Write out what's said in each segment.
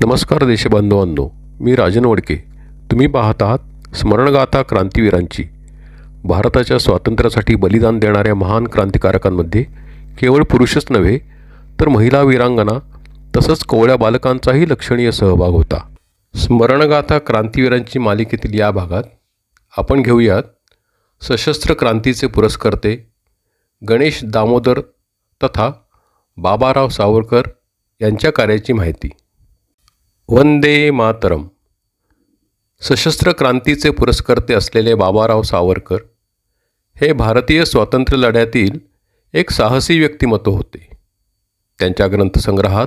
नमस्कार देशबांधवांनो मी राजन वडके. तुम्ही पाहत आहात स्मरणगाथा क्रांतीवीरांची. भारताच्या स्वातंत्र्यासाठी बलिदान देणाऱ्या महान क्रांतिकारकांमध्ये केवळ पुरुषच नव्हे तर महिला वीरांगना तसंच कोवळ्या बालकांचाही लक्षणीय सहभाग होता. स्मरणगाथा क्रांतीवीरांची मालिकेतील या भागात आपण घेऊयात सशस्त्र क्रांतीचे पुरस्कर्ते गणेश दामोदर तथा बाबाराव सावरकर यांच्या कार्याची माहिती. वंदे मातरम. सशस्त्र क्रांतीचे पुरस्कर्ते असलेले बाबाराव सावरकर हे भारतीय स्वातंत्र्य लढ्यातील एक साहसी व्यक्तिमत्व होते. त्यांच्या ग्रंथसंग्रहात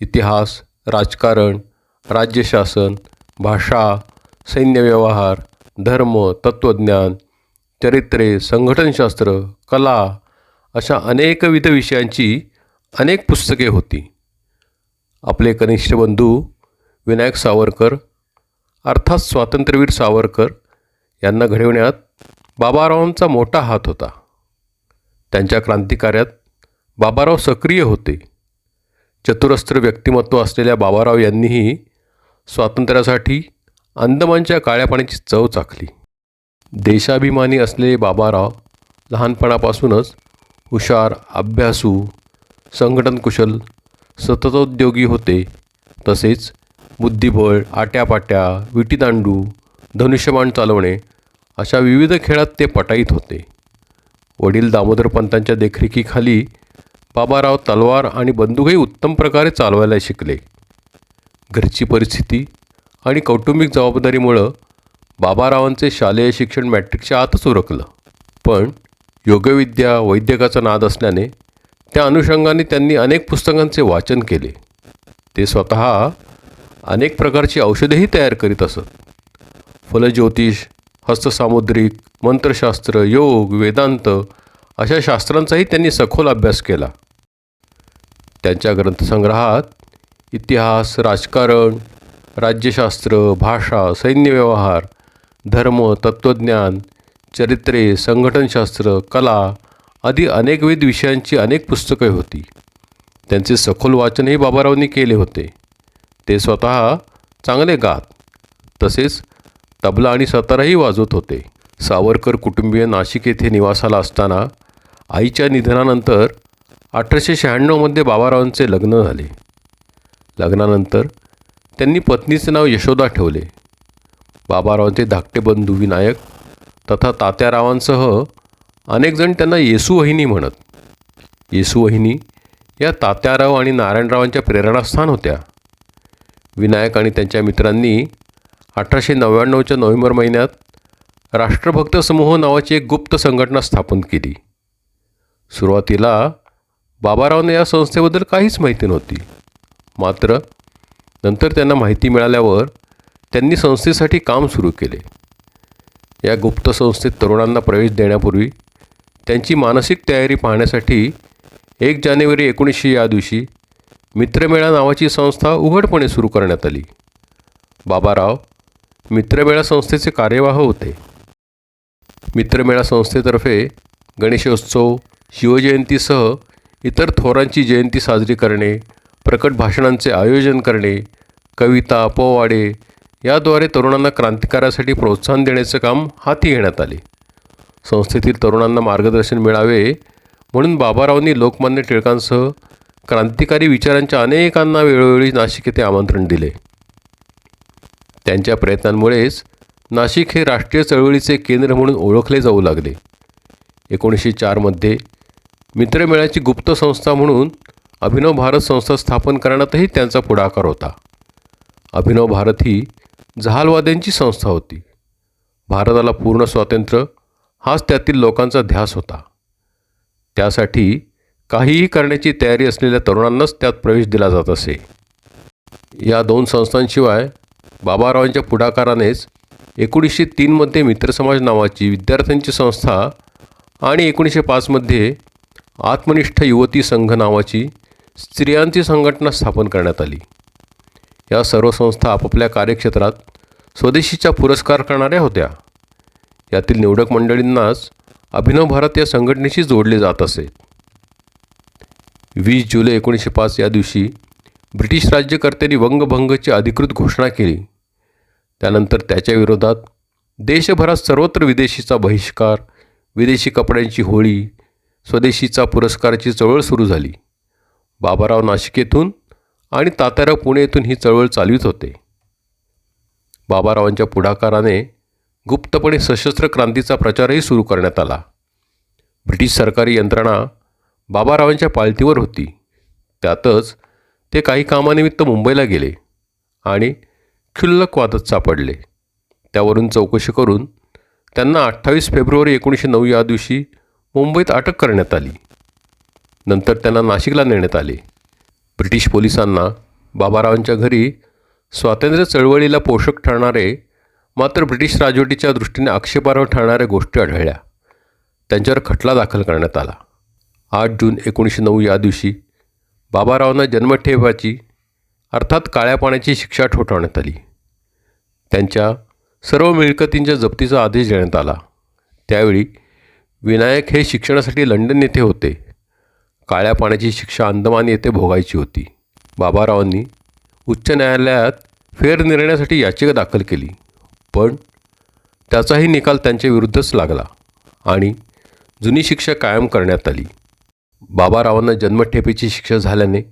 इतिहास राजकारण राज्यशासन भाषा सैन्य व्यवहार धर्म तत्त्वज्ञान चरित्रे संघटनशास्त्र कला अशा अनेकविध विषयांची अनेक पुस्तके होती. आपले कनिष्ठ बंधू विनायक सावरकर अर्थात स्वातंत्र्यवीर सावरकर यांना घडविण्यात बाबारावांचा मोठा हात होता. त्यांच्या क्रांतिकार्यात बाबाराव सक्रिय होते. चतुरस्त्र व्यक्तिमत्व असलेल्या बाबाराव यांनीही स्वातंत्र्यासाठी अंदमानच्या काळ्या पाण्याची चव चाखली. देशाभिमानी असलेले बाबाराव लहानपणापासूनच हुशार अभ्यासू संघटनकुशल सततोद्योगी होते. तसेच बुद्धिबळ आट्यापाट्या विटीदांडू धनुष्यबाण चालवणे अशा विविध खेळात ते पटाईत होते. वडील दामोदर पंतांच्या देखरेखीखाली बाबाराव तलवार आणि बंदूकही उत्तम प्रकारे चालवायला शिकले. घरची परिस्थिती आणि कौटुंबिक जबाबदारीमुळं बाबारावांचे शालेय शिक्षण मॅट्रिकच्या आतच उरकलं. पण योगविद्या वैद्यकाचा नाद असल्याने त्या अनुषंगाने त्यांनी अनेक पुस्तकांचे वाचन केले. ते स्वतः अनेक प्रकारची औषधेही तयार करीत असत. फलज्योतिष हस्तसामुद्रिक मंत्रशास्त्र योग वेदांत अशा शास्त्रांचाही त्यांनी सखोल अभ्यास केला. त्यांच्या ग्रंथसंग्रहात इतिहास राजकारण राज्यशास्त्र भाषा सैन्य व्यवहार धर्म तत्त्वज्ञान चरित्रे संघटनशास्त्र कला आदी अनेकविध विषयांची अनेक पुस्तके होती. त्यांचे सखोल वाचनही बाबारावांनी केले होते. ते स्वतः चांगले गात. तसेच तबला आणि सताराही वाजवत होते. सावरकर कुटुंबीय नाशिक येथे निवासाला असताना आईच्या निधनानंतर अठराशे शहाण्णवमध्ये बाबारावांचे लग्न झाले. लग्नानंतर त्यांनी पत्नीचे नाव यशोदा ठेवले. बाबारावांचे धाकटे बंधू विनायक तथा तात्यारावांसह अनेकजण त्यांना येसूवहिनी म्हणत. येसूवहिनी या तात्याराव आणि नारायणरावांच्या प्रेरणास्थान होत्या. विनायक आणि त्यांच्या मित्रांनी अठराशे नव्याण्णवच्या नोव्हेंबर महिन्यात राष्ट्रभक्त समूह नावाची एक गुप्त संघटना स्थापन केली. सुरुवातीला बाबारावने या संस्थेबद्दल काहीच माहिती नव्हती. मात्र नंतर त्यांना माहिती मिळाल्यावर त्यांनी संस्थेसाठी काम सुरू केले. या गुप्त संस्थेत तरुणांना प्रवेश देण्यापूर्वी त्यांची मानसिक तयारी पाहण्यासाठी एक जानेवारी एकोणीसशे या दिवशी मित्रमेळा नावाची संस्था उघडपणे सुरू करण्यात आली. बाबाराव मित्रमेळा संस्थेचे कार्यवाह होते. मित्रमेळा संस्थेतर्फे गणेशोत्सव शिवजयंतीसह इतर थोरांची जयंती साजरी करणे प्रकट भाषणांचे आयोजन करणे कविता पोवाडे याद्वारे तरुणांना क्रांतिकारासाठी प्रोत्साहन देण्याचे काम हाती घेण्यात आले. संस्थेतील तरुणांना मार्गदर्शन मिळावे म्हणून बाबारावांनी लोकमान्य टिळकांसह क्रांतिकारी विचारांच्या अनेकांना वेळोवेळी नाशिक येथे आमंत्रण दिले. त्यांच्या प्रयत्नांमुळेच नाशिक हे राष्ट्रीय चळवळीचे केंद्र म्हणून ओळखले जाऊ लागले. एकोणीसशे चारमध्ये मित्रमेळाची गुप्त संस्था म्हणून अभिनव भारत संस्था स्थापन करण्यातही त्यांचा पुढाकार होता. अभिनव भारत ही जहालवाद्यांची संस्था होती. भारताला पूर्ण स्वातंत्र्य हाच त्यातील लोकांचा ध्यास होता. त्यासाठी काहीही करण्याची तयारी असलेल्या तरुणांनाच त्यात प्रवेश दिला जात असे. या दोन संस्थांशिवाय बाबारावांच्या पुढाकारानेच एकोणीसशे तीनमध्ये मित्रसमाज नावाची विद्यार्थ्यांची संस्था आणि एकोणीसशे पाचमध्ये आत्मनिष्ठ युवती संघ नावाची स्त्रियांची संघटना स्थापन करण्यात आली. या सर्व संस्था आपापल्या कार्यक्षेत्रात स्वदेशीचा पुरस्कार करणाऱ्या होत्या. यातील निवडक मंडळींनाच अभिनव भारत या संघटनेशी जोडले जात असे. वीस जुलै एकोणीसशे पाच या दिवशी ब्रिटिश राज्यकर्त्यांनी वंगभंगची अधिकृत घोषणा केली. त्यानंतर त्याच्या विरोधात देशभरात सर्वत्र विदेशीचा बहिष्कार विदेशी कपड्यांची होळी स्वदेशीचा पुरस्काराची चळवळ सुरू झाली. बाबाराव नाशिक येथून आणि तात्याराव पुणे येथून ही चळवळ चालवित होते. बाबारावांच्या पुढाकाराने गुप्तपणे सशस्त्र क्रांतीचा प्रचारही सुरू करण्यात आला. ब्रिटिश सरकारी यंत्रणा बाबारावांच्या पालथीवर होती. त्यातच ते काही कामानिमित्त मुंबईला गेले आणि क्षुल्लक वादात सापडले. त्यावरून चौकशी करून त्यांना अठ्ठावीस फेब्रुवारी एकोणीसशे नऊ या दिवशी मुंबईत अटक करण्यात आली. नंतर त्यांना नाशिकला नेण्यात आले. ब्रिटिश पोलिसांना बाबारावांच्या घरी स्वातंत्र्य चळवळीला पोषक ठरणारे मात्र ब्रिटिश राजवटीच्या दृष्टीने आक्षेपार्ह ठरणाऱ्या गोष्टी आढळल्या. त्यांच्यावर खटला दाखल करण्यात आला. आठ जून एकोणीसशे नऊ या दिवशी बाबारावांना जन्मठेपाची अर्थात काळ्या पाण्याची शिक्षा ठोठावण्यात आली. त्यांच्या सर्व मिळकतींच्या जप्तीचा आदेश देण्यात आला. त्यावेळी विनायक हे शिक्षणासाठी लंडन येथे होते. काळ्या पाण्याची शिक्षा अंदमान येथे भोगायची होती. बाबारावांनी उच्च न्यायालयात फेरनिर्णयासाठी याचिका दाखल केली. पण त्याचाही निकाल त्यांच्या विरुद्धच लागला आणि जुनी शिक्षा कायम करण्यात आली. बाबारावांना जन्मठेपेची शिक्षा झाल्याने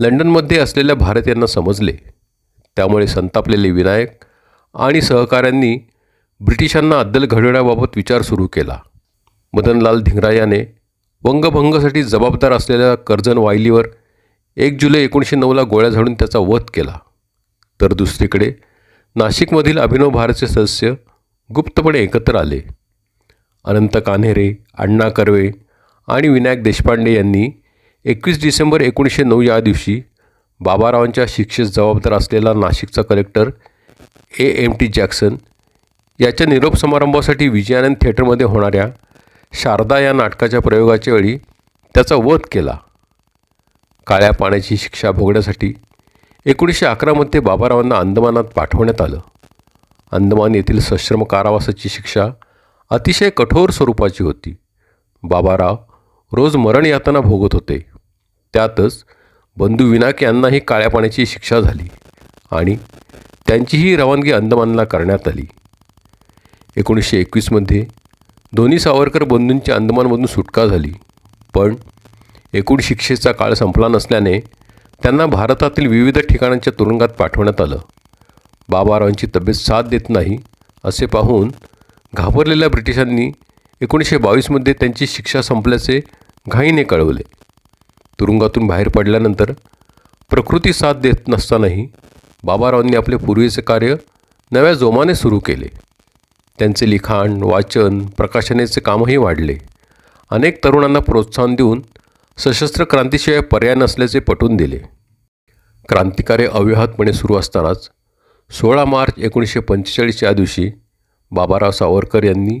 लंडनमध्ये असलेल्या भारतीयांना समजले. त्यामुळे संतापलेले विनायक आणि सहकाऱ्यांनी ब्रिटिशांना अद्दल घडवण्याबाबत विचार सुरू केला. मदनलाल धिंगरा याने वंगभंगसाठी जबाबदार असलेल्या कर्जन वायलीवर एक जुलै एकोणीसशे नऊला गोळ्या झाडून त्याचा वध केला. तर दुसरीकडे नाशिकमधील अभिनव भारतचे सदस्य गुप्तपणे एकत्र आले. अनंत कान्हेरे अण्णा कर्वे आणि विनायक देशपांडे यांनी एकवीस डिसेंबर एकोणीसशे नऊ या दिवशी बाबारावांच्या शिक्षेस जबाबदार असलेला नाशिकचा collector A. M. T. Jackson याच्या निरोप समारंभासाठी विजयानंद थिएटरमध्ये होणाऱ्या शारदा या नाटकाच्या प्रयोगाच्या वेळी त्याचा वध केला. काळ्या पाण्याची शिक्षा भोगण्यासाठी एकोणीसशे अकरामध्ये बाबारावांना अंदमानात पाठवण्यात आलं. अंदमान येथील सश्रम कारावासाची शिक्षा अतिशय कठोर स्वरूपाची होती. बाबाराव रोज मरण यातना भोगत होते. त्यातच बंधू विनायक यांनाही काळ्या पाण्याची शिक्षा झाली आणि त्यांचीही रवानगी अंदमानला करण्यात आली. एकोणीसशे एकवीसमध्ये दोन्ही सावरकर बंधूंची अंदमानमधून सुटका झाली. पण एकूण शिक्षेचा काळ संपला नसल्याने त्यांना भारतातील विविध ठिकाणांच्या तुरुंगात पाठवण्यात आलं. बाबारावांची तब्येत साथ देत नाही असे पाहून घाबरलेल्या ब्रिटिशांनी एकोणीसशे बावीसमध्ये त्यांची शिक्षा संपल्याचे घाईने कळवले. तुरुंगातून बाहेर पडल्यानंतर प्रकृती साथ देत नसतानाही बाबारावांनी आपले पूर्वीचे कार्य नव्या जोमाने सुरू केले. त्यांचे लिखाण वाचन प्रकाशनेचे कामही वाढले. अनेक तरुणांना प्रोत्साहन देऊन सशस्त्र क्रांतीशिवाय पर्याय नसल्याचे पटवून दिले. क्रांतिकार्य अव्याहतपणे सुरू असतानाच सोळा मार्च एकोणीसशे पंचेचाळीसच्या दिवशी बाबाराव सावरकर यांनी